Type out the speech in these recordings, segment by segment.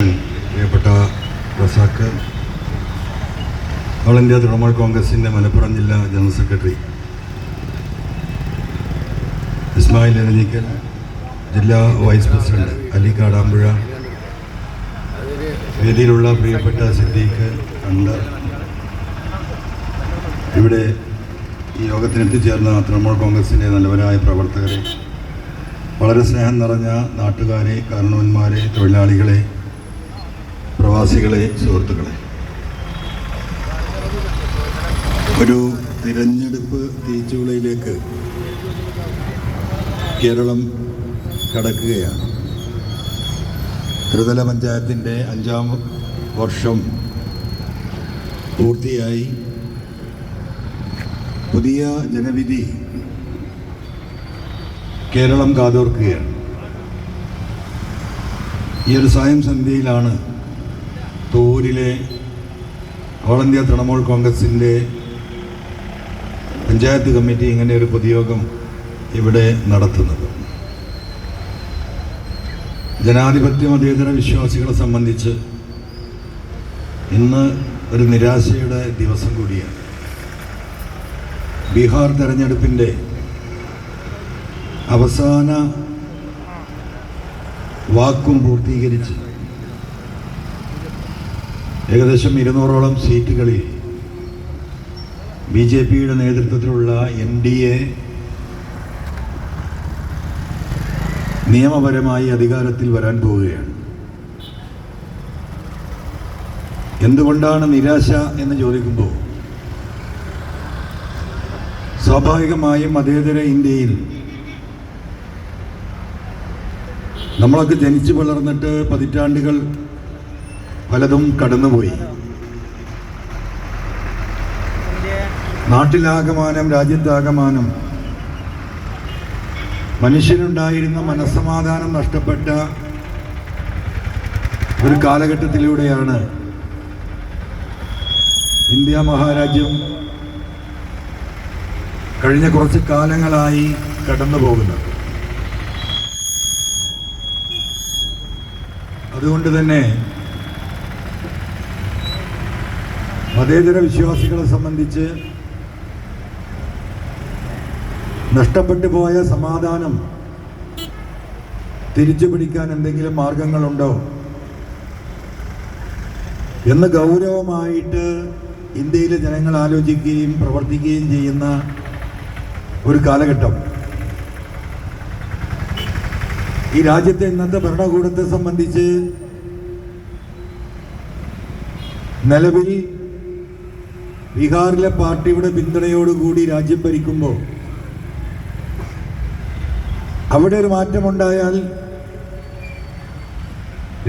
പ്രിയപ്പെട്ട Razak all India Trinamool കോൺഗ്രസിന്റെ മലപ്പുറം ജില്ലാ ജനറൽ സെക്രട്ടറി ഇസ്മായിൽ എരഞ്ഞിക്കൽ ജില്ലാ വൈസ് പ്രസിഡന്റ് അലി കാടാമ്പുഴ വേദിയിലുള്ള പ്രിയപ്പെട്ട സിദ്ദീഖ് അണ്ട് ഇവിടെ ഈ യോഗത്തിനെത്തിച്ചേർന്ന തൃണമൂൽ കോൺഗ്രസിന്റെ നല്ലവരായ പ്രവർത്തകരെ വളരെ സ്നേഹം നിറഞ്ഞ നാട്ടുകാരെ കാരണവന്മാരെ തൊഴിലാളികളെ പ്രവാസികളെ സുഹൃത്തുക്കളെ. ഒരു തിരഞ്ഞെടുപ്പ് തീച്ചുളയിലേക്ക് കേരളം കടക്കുകയാണ്. ത്രിതല പഞ്ചായത്തിന്റെ അഞ്ചാം വർഷം പൂർത്തിയായി. പുതിയ ജനവിധി കേരളം കാതോർക്കുകയാണ്. ഈ ഒരു സ്വയം സന്ധ്യയിലാണ് തൂരിലെ ഓൾ ഇന്ത്യ തൃണമൂൽ കോൺഗ്രസിന്റെ പഞ്ചായത്ത് കമ്മിറ്റി ഇങ്ങനെ ഒരു പൊതുയോഗം ഇവിടെ നടത്തുന്നത്. ജനാധിപത്യ മതേതര വിശ്വാസികളെ സംബന്ധിച്ച് ഇന്ന് ഒരു നിരാശയുടെ ദിവസം കൂടിയാണ്. ബീഹാർ തെരഞ്ഞെടുപ്പിന്റെ അവസാന വാക്കും പൂർത്തീകരിച്ച് ഏകദേശം ഇരുന്നൂറോളം സീറ്റുകളിൽ ബി ജെ പിയുടെ നേതൃത്വത്തിലുള്ള എൻ ഡി എ നിയമപരമായി അധികാരത്തിൽ വരാൻ പോവുകയാണ്. എന്തുകൊണ്ടാണ് നിരാശ എന്ന് ചോദിക്കുമ്പോൾ സ്വാഭാവികമായും മതേതര ഇന്ത്യയിൽ നമ്മളൊക്കെ ജനിച്ചു വളർന്നിട്ട് പതിറ്റാണ്ടുകൾ പലതും കടന്നുപോയി. നാട്ടിലാകമാനം രാജ്യത്താകമാനം മനുഷ്യനുണ്ടായിരുന്ന മനസ്സമാധാനം നഷ്ടപ്പെട്ട ഒരു കാലഘട്ടത്തിലൂടെയാണ് ഇന്ത്യ മഹാരാജ്യം കഴിഞ്ഞ കുറച്ച് കാലങ്ങളായി കടന്നു പോകുന്നത് അതുകൊണ്ട് തന്നെ മതേതര വിശ്വാസികളെ സംബന്ധിച്ച് നഷ്ടപ്പെട്ടു പോയ സമാധാനം തിരിച്ചു പിടിക്കാൻ എന്തെങ്കിലും മാർഗങ്ങളുണ്ടോ? എന്ന് ഗൗരവമായിട്ട് ഇന്ത്യയിലെ ജനങ്ങൾ ആലോചിക്കുകയും പ്രവർത്തിക്കുകയും ചെയ്യുന്ന ഒരു കാലഘട്ടം. ഈ രാജ്യത്തെ ഇന്നത്തെ ഭരണകൂടത്തെ സംബന്ധിച്ച് നിലവിൽ ബീഹാറിലെ പാർട്ടിയുടെ പിന്തുണയോടുകൂടി രാജ്യം ഭരിക്കുമ്പോൾ അവിടെ ഒരു മാറ്റമുണ്ടായാൽ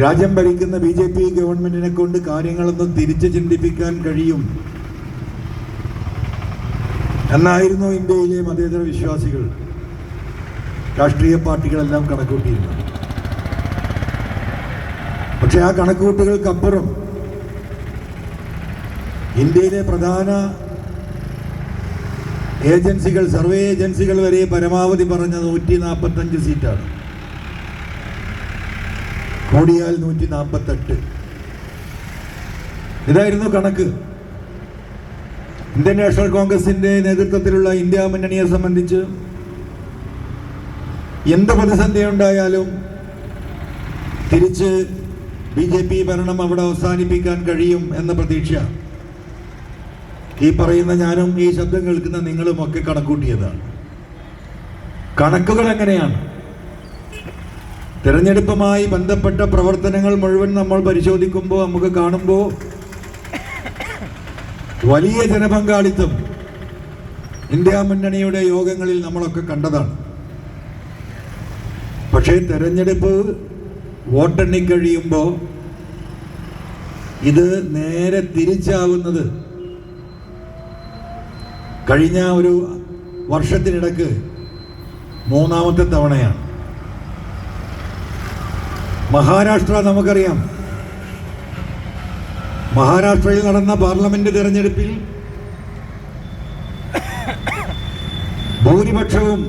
രാജ്യം ഭരിക്കുന്ന ബി ജെ പി ഗവൺമെന്റിനെ കൊണ്ട് കാര്യങ്ങളൊന്നും തിരിച്ചു ചിന്തിപ്പിക്കാൻ കഴിയും എന്നായിരുന്നു ഇന്ത്യയിലെ മതേതര വിശ്വാസികൾ രാഷ്ട്രീയ പാർട്ടികളെല്ലാം കണക്കൂട്ടിയിരുന്നത്. പക്ഷെ ആ കണക്കുകൂട്ടുകൾക്കപ്പുറം ഇന്ത്യയിലെ പ്രധാന ഏജൻസികൾ സർവേ ഏജൻസികൾ വരെ പരമാവധി പറഞ്ഞ നൂറ്റി നാൽപ്പത്തഞ്ച് സീറ്റാണ്. കൂടിയാൽ നൂറ്റി നാൽപ്പത്തെട്ട് ഇതായിരുന്നു കണക്ക്. ഇന്ത്യൻ നാഷണൽ കോൺഗ്രസിന്റെ നേതൃത്വത്തിലുള്ള ഇന്ത്യ മുന്നണിയെ സംബന്ധിച്ച് എന്ത് പ്രതിസന്ധി ഉണ്ടായാലും തിരിച്ച് ബി ജെ പി ഭരണം അവിടെ അവസാനിപ്പിക്കാൻ കഴിയും എന്ന പ്രതീക്ഷ ഈ പറയുന്ന ഞാനും ഈ ശബ്ദം കേൾക്കുന്ന നിങ്ങളും ഒക്കെ കണക്കൂട്ടിയതാണ് കണക്കുകൾ എങ്ങനെയാണ്? തിരഞ്ഞെടുപ്പുമായി ബന്ധപ്പെട്ട പ്രവർത്തനങ്ങൾ മുഴുവൻ നമ്മൾ പരിശോധിക്കുമ്പോൾ നമുക്ക് കാണുമ്പോൾ വലിയ ജനപങ്കാളിത്തം ഇന്ത്യ മുന്നണിയുടെ യോഗങ്ങളിൽ നമ്മളൊക്കെ കണ്ടതാണ്. പക്ഷേ തെരഞ്ഞെടുപ്പ് വോട്ടെണ്ണിക്കഴിയുമ്പോൾ ഇത് നേരെ തിരിച്ചാവുന്നത് കഴിഞ്ഞ ഒരു വർഷത്തിനിടക്ക് മൂന്നാമത്തെ തവണയാണ്. മഹാരാഷ്ട്ര നമുക്കറിയാം. മഹാരാഷ്ട്രയിൽ നടന്ന പാർലമെന്റ് തെരഞ്ഞെടുപ്പിൽ ഭൂരിപക്ഷവും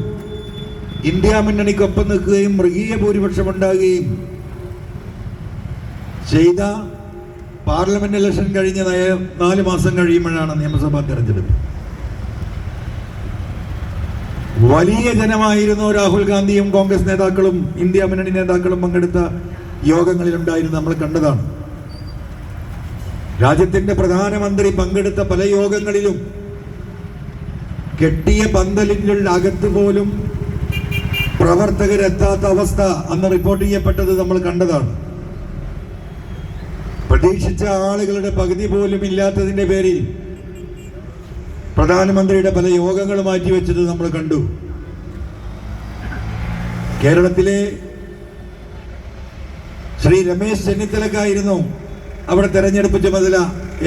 ഇന്ത്യ മുന്നണിക്കൊപ്പം നിൽക്കുകയും മൃഗീയ ഭൂരിപക്ഷം ഉണ്ടാകുകയും ചെയ്ത പാർലമെന്റ് ഇലക്ഷൻ കഴിഞ്ഞ നാല് മാസം കഴിയുമ്പോഴാണ് നിയമസഭാ തെരഞ്ഞെടുപ്പ്. വലിയ ജനമായിരുന്നു രാഹുൽ ഗാന്ധിയും കോൺഗ്രസ് നേതാക്കളും ഇന്ത്യ മുന്നണി നേതാക്കളും പങ്കെടുത്ത യോഗങ്ങളിലുണ്ടായിരുന്നു നമ്മൾ കണ്ടതാണ്. രാജ്യത്തിന്റെ പ്രധാനമന്ത്രി പങ്കെടുത്ത പല യോഗങ്ങളിലും കെട്ടിയ പന്തലിന്റെ അകത്ത് പോലും പ്രവർത്തകരെത്താത്ത അവസ്ഥ അന്ന് റിപ്പോർട്ട് ചെയ്യപ്പെട്ടത് നമ്മൾ കണ്ടതാണ്. പ്രതീക്ഷിച്ച ആളുകളുടെ പകുതി പോലും ഇല്ലാത്തതിന്റെ പേരിൽ പ്രധാനമന്ത്രിയുടെ പല യോഗങ്ങൾ മാറ്റിവെച്ചത് നമ്മൾ കണ്ടു. കേരളത്തിലെ ശ്രീ രമേശ് ചെന്നിത്തലക്കായിരുന്നു അവിടെ തെരഞ്ഞെടുപ്പ് ചുമതല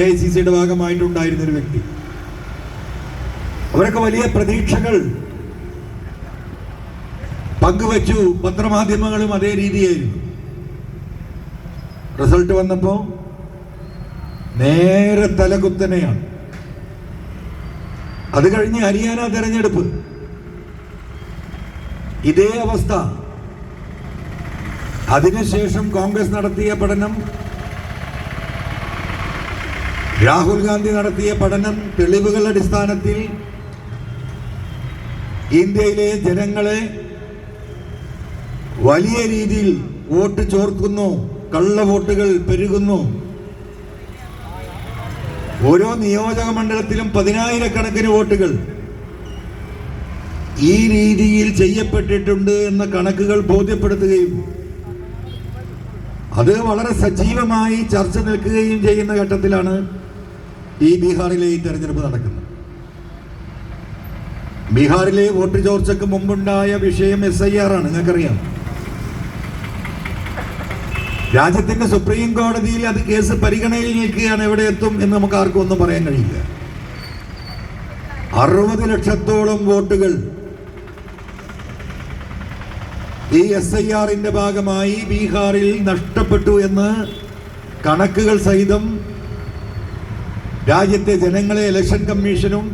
എ ഐ സി സിയുടെ ഭാഗമായിട്ടുണ്ടായിരുന്ന ഒരു വ്യക്തി. അവരൊക്കെ വലിയ പ്രതീക്ഷകൾ പങ്കുവച്ചു പത്രമാധ്യമങ്ങളും അതേ രീതിയായിരുന്നു. റിസൾട്ട് വന്നപ്പോൾ നേരെ തലകുത്തനെയാണ്. അത് കഴിഞ്ഞ് ഹരിയാന തെരഞ്ഞെടുപ്പ്. ഇതേ അവസ്ഥ. അതിനുശേഷം കോൺഗ്രസ് നടത്തിയ പഠനം രാഹുൽ ഗാന്ധി നടത്തിയ പഠനം തെളിവുകളുടെ അടിസ്ഥാനത്തിൽ ഇന്ത്യയിലെ ജനങ്ങളെ വലിയ രീതിയിൽ വോട്ട് ചോർക്കുന്നു കള്ള വോട്ടുകൾ പെരുകുന്നു. ഓരോ നിയോജക മണ്ഡലത്തിലും പതിനായിരക്കണക്കിന് വോട്ടുകൾ ഈ രീതിയിൽ ചെയ്യപ്പെട്ടിട്ടുണ്ട് എന്ന കണക്കുകൾ ബോധ്യപ്പെടുത്തുകയും അത് വളരെ സജീവമായി ചർച്ച നിൽക്കുകയും ചെയ്യുന്ന ഘട്ടത്തിലാണ് ഈ ബീഹാറിലെ ഈ തെരഞ്ഞെടുപ്പ് നടക്കുന്നത്. ബീഹാറിലെ വോട്ട് ചോർച്ചയ്ക്ക് മുമ്പുണ്ടായ വിഷയം എസ് ഐ ആർ ആണ് നിങ്ങൾക്കറിയാം. രാജ്യത്തിന്റെ സുപ്രീം കോടതിയിൽ അത് കേസ് പരിഗണനയിൽ നിൽക്കുകയാണ് എവിടെ എത്തും എന്ന് നമുക്ക് ആർക്കും ഒന്നും പറയാൻ കഴിയില്ല. അറുപത് ലക്ഷത്തോളം വോട്ടുകൾ ഈ എസ് ഐ ആറിന്റെ ഭാഗമായി ബീഹാറിൽ നഷ്ടപ്പെട്ടു എന്ന് കണക്കുകൾ സഹിതം രാജ്യത്തെ ജനങ്ങളെ ഇലക്ഷൻ കമ്മീഷനും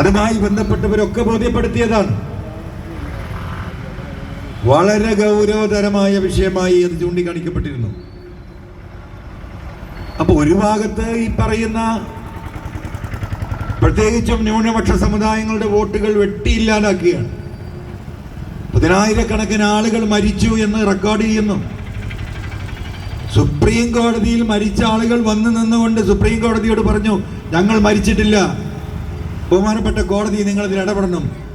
അതുമായി ബന്ധപ്പെട്ടവരൊക്കെ ബോധ്യപ്പെടുത്തിയതാണ്. വളരെ ഗൗരവതരമായ വിഷയമായി അത് ചൂണ്ടിക്കാണിക്കപ്പെട്ടിരുന്നു. അപ്പൊ ഒരു ഭാഗത്ത് ഈ പറയുന്ന പ്രത്യേകിച്ചും ന്യൂനപക്ഷ സമുദായങ്ങളുടെ വോട്ടുകൾ വെട്ടിയില്ലാതാക്കുകയാണ് പതിനായിരക്കണക്കിന് ആളുകൾ മരിച്ചു എന്ന് റെക്കോർഡ് ചെയ്യുന്നു. സുപ്രീം കോടതിയിൽ മരിച്ച ആളുകൾ വന്നു നിന്നുകൊണ്ട് സുപ്രീം കോടതിയോട് പറഞ്ഞു ഞങ്ങൾ മരിച്ചിട്ടില്ല. ബഹുമാനപ്പെട്ട കോടതി നിങ്ങൾ ഇതിൽ ഇടപെടണം.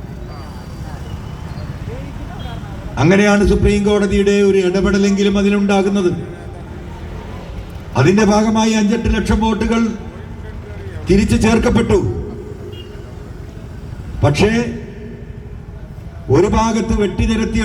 അങ്ങനെയാണ് സുപ്രീം കോടതിയുടെ ഒരു ഇടപെടലെങ്കിലും അതിലുണ്ടാകുന്നത്. അതിന്റെ ഭാഗമായി അഞ്ചെട്ട് ലക്ഷം വോട്ടുകൾ തിരിച്ചു ചേർക്കപ്പെട്ടു. പക്ഷേ ഒരു ഭാഗത്ത് വെട്ടിനിരത്തി